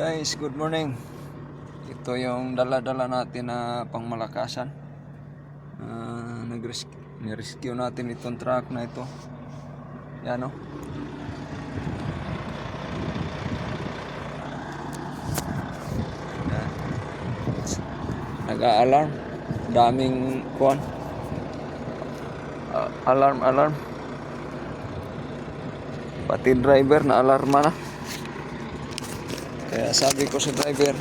Guys, good morning. Ito yung dala-dala natin na pangmalakasan. Uh, nag-rescue, rescue natin itong truck na ito. Yan o. Yan. Nag-a-alarm. Daming kuan. Ah, alarm, alarm. Pati driver na alarma na. Kaya sabi ko sa driver,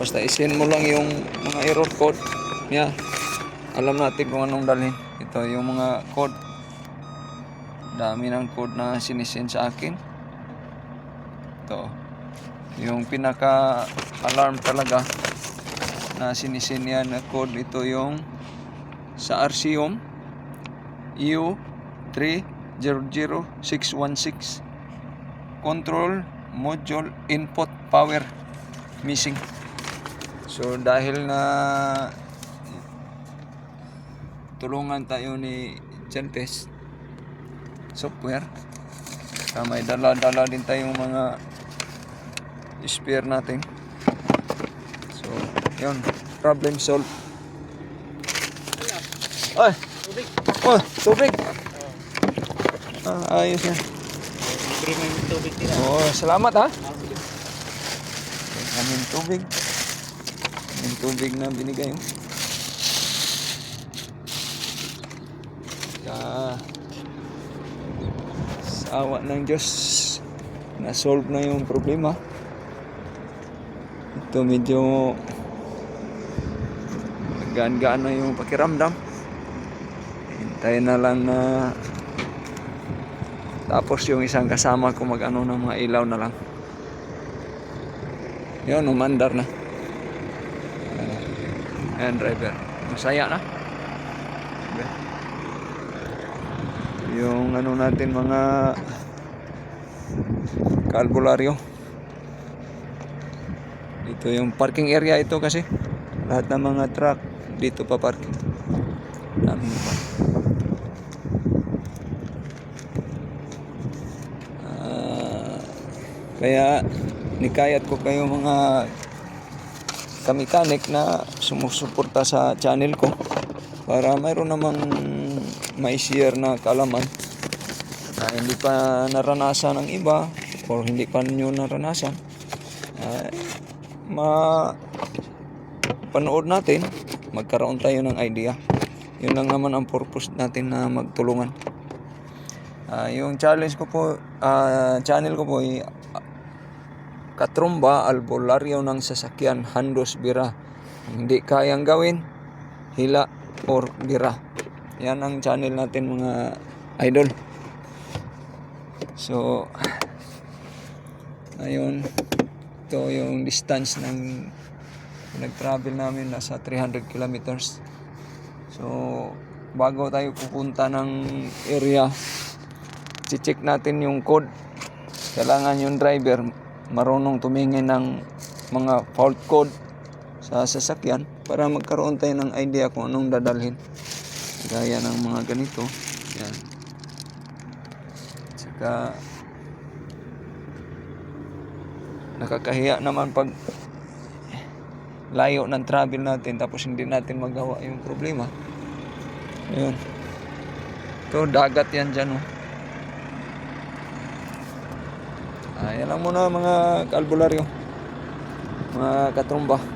basta isin mo lang yung mga error code niya. Alam natin kung anong dalhin. Ito yung mga code. Dami ng code na sinisin sa akin. Ito. Yung pinaka alarm talaga na sinisin niya na code ito yung sa RCOM EU 300616 control module input power missing. So dahil na tulungan tayo ni Gentes software na may dala-dala din tayong mga spare natin. So yun problem solved. Ay! Oh tubig! Ah, ayos yan Libre yung tubig nila. Oh, salamat ha. Kaming tubig. Kaming tubig na binigay mo. Ka sa awa ng Diyos na-solve na yung problema. Ito medyo gaan-gaan na yung pakiramdam. Hintayin na lang na tapos yung isang kasama ko mag-ano ng mga ilaw na lang. Yun, umandar na. Ayan, driver. Masaya na. Yung ano natin mga kalbularyo. Dito yung parking area ito kasi. Lahat ng mga truck dito pa parking. Daming parking. Kaya nikayat ko kayo mga kamikanik na sumusuporta sa channel ko para mayroon namang may share na kalaman na hindi pa naranasan ng iba o hindi pa nyo naranasan. Ay ma panood natin magkaroon tayo ng idea. Yun lang naman ang purpose natin na magtulungan. Ah, yung challenge ko po, ah, channel ko po ay ah, katrumba albularyo ng sasakyan handos bira. Hindi kayang gawin, hila or bira. Yan ang channel natin mga idol. So, ayun, ito yung distance ng nag-travel namin nasa 300 kilometers. So, bago tayo pupunta ng area, check natin yung code. Kailangan yung driver marunong tumingin ng mga fault code sa sasakyan para magkaroon tayo ng idea kung anong dadalhin. Gaya ng mga ganito. Yan. Tsaka nakakahiya naman pag layo ng travel natin tapos hindi natin magawa yung problema. Ayun. Ito, dagat yan dyan, oh. Ah, yan lang muna mga kalbularyo. Mga katrumba.